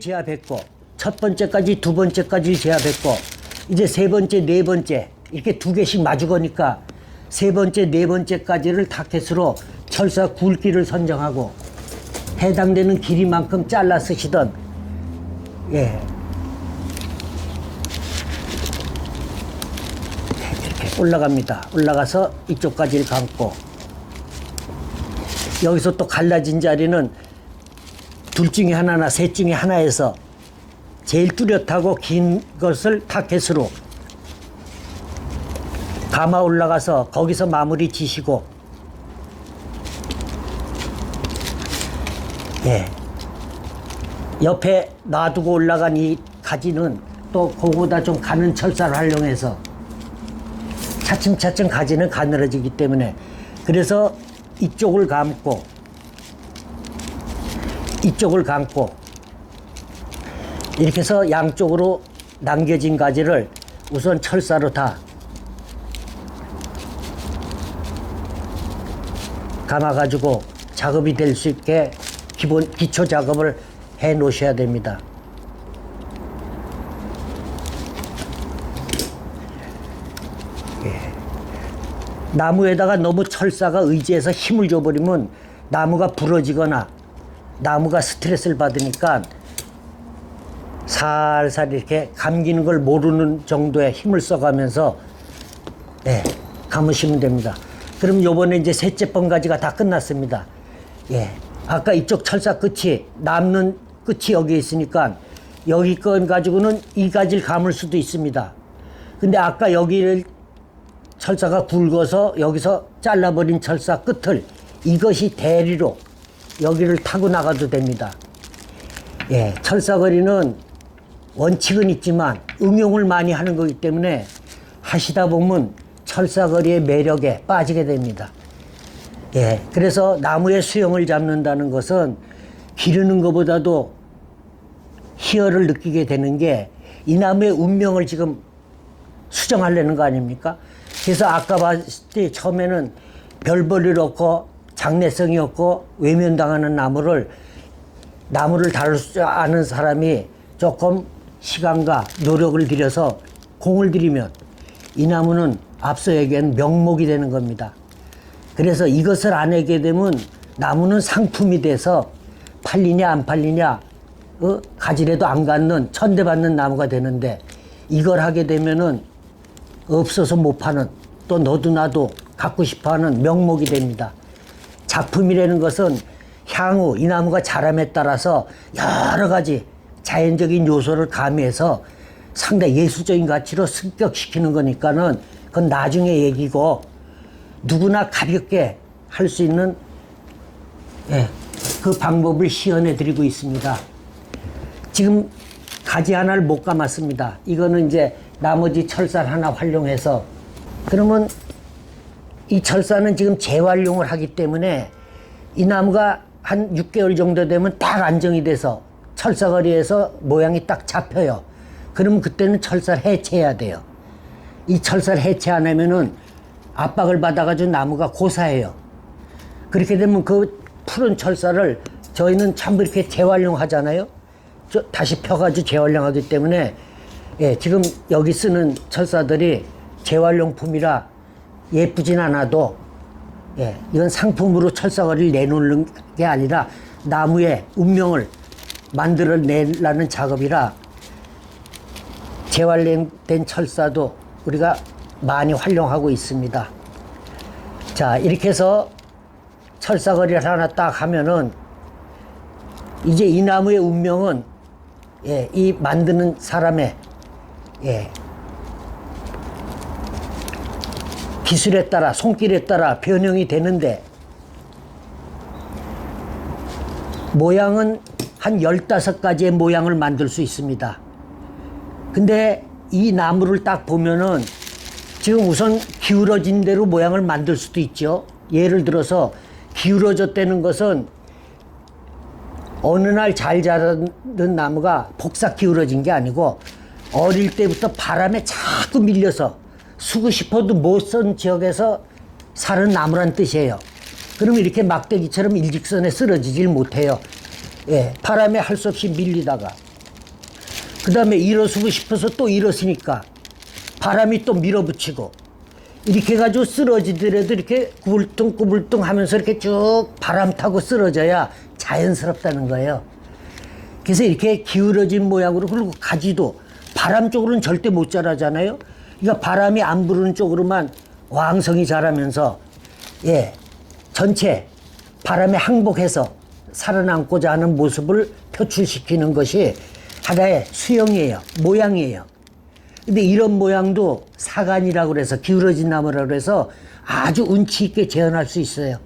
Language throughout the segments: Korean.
제압했고 첫 번째까지 두 번째까지 제압했고 이제 세 번째 네 번째 이렇게 두 개씩 마주 거니까 세 번째 네 번째까지를 타켓으로 철사 굵기를 선정하고 해당되는 길이만큼 잘라 쓰시던 예 이렇게 올라갑니다. 올라가서 이쪽까지를 감고 여기서 또 갈라진 자리는 둘 중에 하나나 셋 중에 하나에서 제일 뚜렷하고 긴 것을 타켓으로 감아 올라가서 거기서 마무리 지시고. 예. 옆에 놔두고 올라간 이 가지는 또 그거보다 좀 가는 철사를 활용해서 차츰차츰 가지는 가늘어지기 때문에 그래서 이쪽을 감고 이쪽을 감고 이렇게 해서 양쪽으로 남겨진 가지를 우선 철사로 다 감아가지고 작업이 될 수 있게 기본 기초 작업을 해 놓으셔야 됩니다. 나무에다가 너무 철사가 의지해서 힘을 줘버리면 나무가 부러지거나 나무가 스트레스를 받으니까 살살 이렇게 감기는 걸 모르는 정도의 힘을 써가면서 예, 감으시면 됩니다. 그럼 요번에 이제 셋째 번가지가 다 끝났습니다. 예. 아까 이쪽 철사 끝이 남는 끝이 여기 있으니까 여기 건 가지고는 이 가지를 감을 수도 있습니다. 근데 아까 여기를 철사가 굵어서 여기서 잘라버린 철사 끝을 이것이 대리로 여기를 타고 나가도 됩니다. 예, 철사거리는 원칙은 있지만 응용을 많이 하는 거기 때문에 하시다 보면 철사거리의 매력에 빠지게 됩니다. 예, 그래서 나무의 수영을 잡는다는 것은 기르는 것보다도 희열을 느끼게 되는 게 이 나무의 운명을 지금 수정하려는 거 아닙니까? 그래서 아까 봤을 때 처음에는 별 볼일 없고 장래성이 없고 외면당하는 나무를 나무를 다룰 줄 아는 사람이 조금 시간과 노력을 들여서 공을 들이면 이 나무는 앞서 얘기한 명목이 되는 겁니다. 그래서 이것을 안 하게 되면 나무는 상품이 돼서 팔리냐 안 팔리냐 어? 가지래도 안 갖는 천대받는 나무가 되는데 이걸 하게 되면은 없어서 못 파는 또 너도 나도 갖고 싶어하는 명목이 됩니다. 작품이라는 것은 향후 이 나무가 자람에 따라서 여러 가지 자연적인 요소를 가미해서 상당히 예술적인 가치로 습격시키는 거니까는 그건 나중에 얘기고 누구나 가볍게 할 수 있는 예, 그 방법을 시연해 드리고 있습니다. 지금 가지 하나를 못 감았습니다. 이거는 이제 나머지 철사 하나 활용해서 그러면 이 철사는 지금 재활용을 하기 때문에 이 나무가 한 6개월 정도 되면 딱 안정이 돼서 철사거리에서 모양이 딱 잡혀요. 그러면 그때는 철사를 해체해야 돼요. 이 철사를 해체 안 하면은 압박을 받아가지고 나무가 고사해요. 그렇게 되면 그 푸른 철사를 저희는 전부 이렇게 재활용하잖아요. 저 다시 펴가지고 재활용하기 때문에 예, 지금 여기 쓰는 철사들이 재활용품이라 예쁘진 않아도 예, 이건 상품으로 철사거리를 내놓는 게 아니라 나무의 운명을 만들어내라는 작업이라 재활용된 철사도 우리가 많이 활용하고 있습니다. 자, 이렇게 해서 철사거리를 하나 딱 하면은 이제 이 나무의 운명은 예, 이 만드는 사람의 예, 기술에 따라 손길에 따라 변형이 되는데 모양은 한 15가지의 모양을 만들 수 있습니다. 근데 이 나무를 딱 보면은 지금 우선 기울어진 대로 모양을 만들 수도 있죠. 예를 들어서 기울어졌다는 것은 어느 날 잘 자라는 나무가 폭삭 기울어진 게 아니고 어릴 때부터 바람에 자꾸 밀려서 수고 싶어도 못 선 지역에서 사는 나무란 뜻이에요. 그러면 이렇게 막대기처럼 일직선에 쓰러지질 못해요. 예, 바람에 할 수 없이 밀리다가 그 다음에 일어서고 싶어서 또 일어서니까 바람이 또 밀어붙이고 이렇게 해가지고 쓰러지더라도 이렇게 구불뚱구불뚱 하면서 이렇게 쭉 바람 타고 쓰러져야 자연스럽다는 거예요. 그래서 이렇게 기울어진 모양으로 그리고 가지도 바람 쪽으로는 절대 못 자라잖아요. 그러니까 바람이 안 부르는 쪽으로만 왕성히 자라면서 예 전체 바람에 항복해서 살아남고자 하는 모습을 표출시키는 것이 하나의 수형이에요. 모양이에요. 근데 이런 모양도 사간이라고 그래서 기울어진 나무라고 그래서 아주 운치 있게 재현할 수 있어요.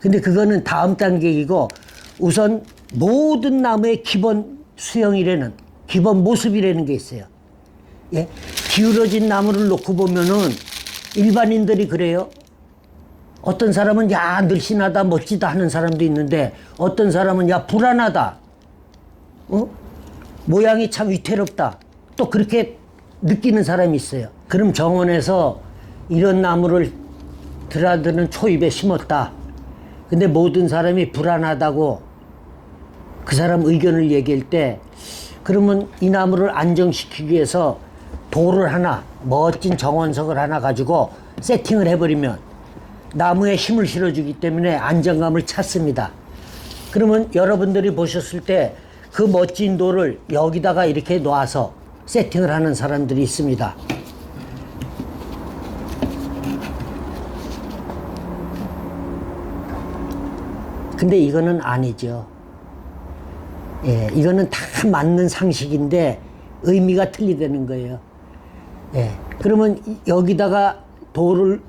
근데 그거는 다음 단계이고 우선 모든 나무의 기본 수형이라는 기본 모습이라는 게 있어요. 예? 기울어진 나무를 놓고 보면은 일반인들이 그래요. 어떤 사람은 야 늘씬하다 멋지다 하는 사람도 있는데 어떤 사람은 야 불안하다. 어? 모양이 참 위태롭다. 또 그렇게 느끼는 사람이 있어요. 그럼 정원에서 이런 나무를 드라드는 초입에 심었다. 근데 모든 사람이 불안하다고 그 사람 의견을 얘기할 때 그러면 이 나무를 안정시키기 위해서 돌을 하나 멋진 정원석을 하나 가지고 세팅을 해버리면 나무에 힘을 실어주기 때문에 안정감을 찾습니다. 그러면 여러분들이 보셨을 때 그 멋진 돌을 여기다가 이렇게 놓아서 세팅을 하는 사람들이 있습니다. 근데 이거는 아니죠. 예, 이거는 다 맞는 상식인데 의미가 틀리다는 거예요. 예, 그러면 이- 여기다가 돌을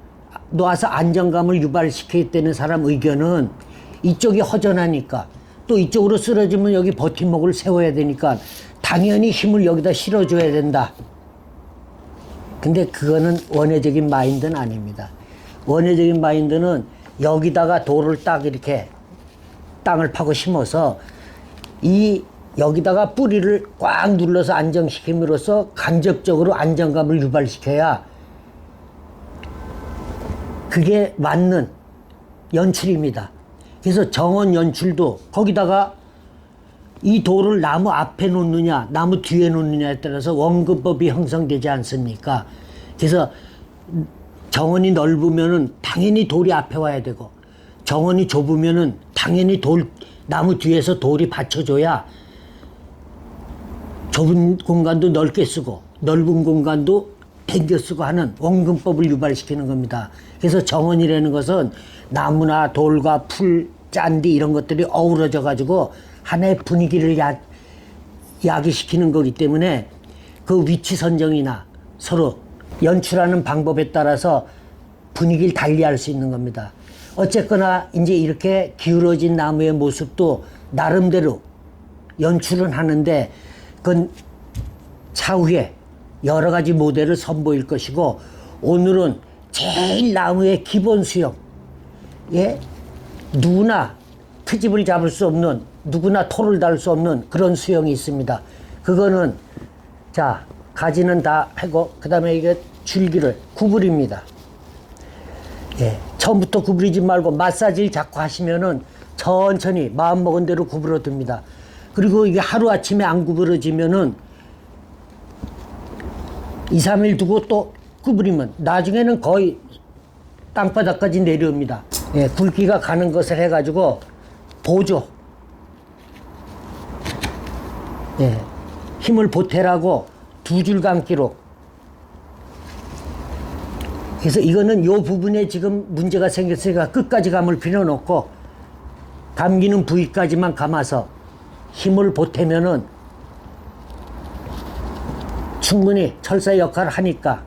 놓아서 안정감을 유발시키겠다는 사람 의견은 이쪽이 허전하니까 또 이쪽으로 쓰러지면 여기 버팀목을 세워야 되니까 당연히 힘을 여기다 실어줘야 된다. 근데 그거는 원회적인 마인드는 아닙니다. 원회적인 마인드는 여기다가 돌을 딱 이렇게 땅을 파고 심어서 이 여기다가 뿌리를 꽉 눌러서 안정시킴으로써 간접적으로 안정감을 유발시켜야 그게 맞는 연출입니다. 그래서 정원 연출도 거기다가 이 돌을 나무 앞에 놓느냐, 나무 뒤에 놓느냐에 따라서 원근법이 형성되지 않습니까? 그래서 정원이 넓으면은 당연히 돌이 앞에 와야 되고 정원이 좁으면은 당연히 돌 나무 뒤에서 돌이 받쳐줘야 좁은 공간도 넓게 쓰고 넓은 공간도 당겨 쓰고 하는 원근법을 유발시키는 겁니다. 그래서 정원이라는 것은 나무나 돌과 풀, 짠디 이런 것들이 어우러져 가지고 하나의 분위기를 야, 야기시키는 거기 때문에 그 위치 선정이나 서로 연출하는 방법에 따라서 분위기를 달리할 수 있는 겁니다. 어쨌거나 이제 이렇게 기울어진 나무의 모습도 나름대로 연출은 하는데 그건 차후에 여러 가지 모델을 선보일 것이고 오늘은 제일 나무의 기본 수영 예 누구나 트집을 잡을 수 없는 누구나 토를 달 수 없는 그런 수영이 있습니다. 그거는 자 가지는 다 하고 그 다음에 이게 줄기를 구부립니다. 예, 처음부터 구부리지 말고 마사지를 자꾸 하시면은 천천히 마음 먹은 대로 구부러듭니다. 그리고 이게 하루 아침에 안 구부러지면은 2, 3일 두고 또 구부리면 나중에는 거의 땅바닥까지 내려옵니다. 예, 굵기가 가는 것을 해가지고 보조. 예, 힘을 보태라고 두 줄 감기로. 그래서 이거는 요 부분에 지금 문제가 생겼으니까 끝까지 감을 필요는 없고 감기는 부위까지만 감아서 힘을 보태면은 충분히 철사 역할을 하니까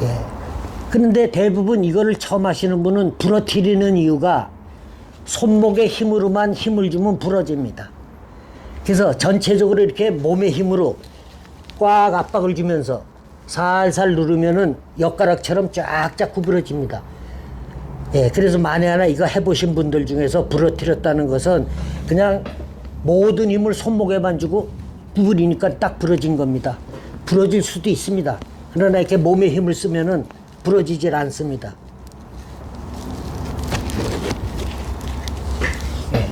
예. 그런데 대부분 이거를 처음 하시는 분은 부러뜨리는 이유가 손목의 힘으로만 힘을 주면 부러집니다. 그래서 전체적으로 이렇게 몸의 힘으로 꽉 압박을 주면서 살살 누르면은 엿가락처럼 쫙쫙 구부러집니다. 예, 그래서 만에 하나 이거 해보신 분들 중에서 부러뜨렸다는 것은 그냥 모든 힘을 손목에만 주고 구부리니까 딱 부러진 겁니다. 부러질 수도 있습니다. 그러나 이렇게 몸에 힘을 쓰면은 부러지질 않습니다. 예.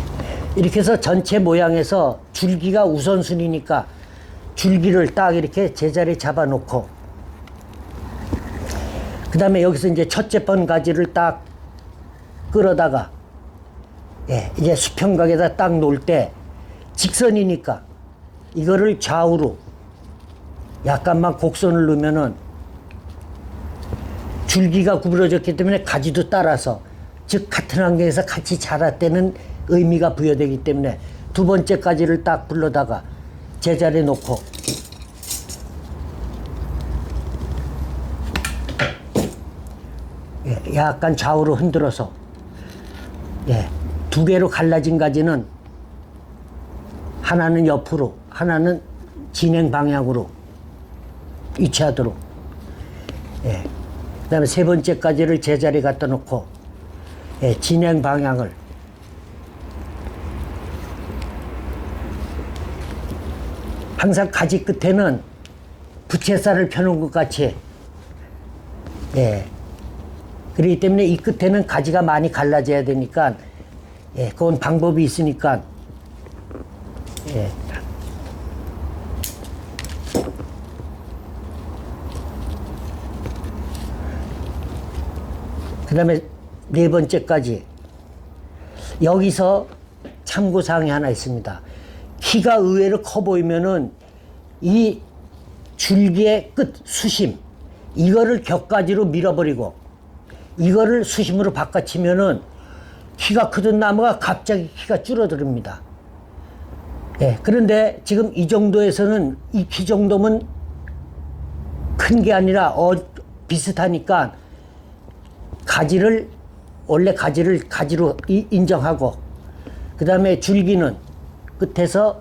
이렇게 해서 전체 모양에서 줄기가 우선순위니까 줄기를 딱 이렇게 제자리에 잡아놓고 그 다음에 여기서 이제 첫째 번 가지를 딱 끌어다가 예, 이제 수평각에다 딱 놓을 때 직선이니까 이거를 좌우로 약간만 곡선을 넣으면은 줄기가 구부러졌기 때문에 가지도 따라서 즉 같은 환경에서 같이 자랐다는 의미가 부여되기 때문에 두 번째 가지를 딱 불러다가 제자리에 놓고 예, 약간 좌우로 흔들어서 예, 두 개로 갈라진 가지는 하나는 옆으로 하나는 진행 방향으로 위치하도록 예. 그 다음에 세 번째 가지를 제자리에 갖다 놓고 예, 진행 방향을 항상 가지 끝에는 부채살을 펴놓은 것 같이 예. 그렇기 때문에 이 끝에는 가지가 많이 갈라져야 되니까 예, 그건 방법이 있으니까 예. 그 다음에 네 번째까지 여기서 참고사항이 하나 있습니다. 키가 의외로 커 보이면은 이 줄기의 끝 수심 이거를 격가지로 밀어버리고 이거를 수심으로 바꿔치면은 키가 크던 나무가 갑자기 키가 줄어듭니다. 예, 그런데 지금 이 정도에서는 이 키 정도면 큰 게 아니라 어, 비슷하니까 가지를 원래 가지를 가지로 이- 인정하고 그 다음에 줄기는 끝에서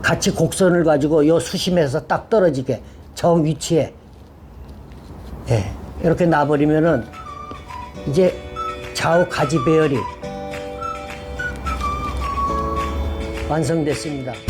같이 곡선을 가지고 요 수심에서 딱 떨어지게 저 위치에 예, 이렇게 놔버리면은 이제 좌우 가지 배열이 완성됐습니다.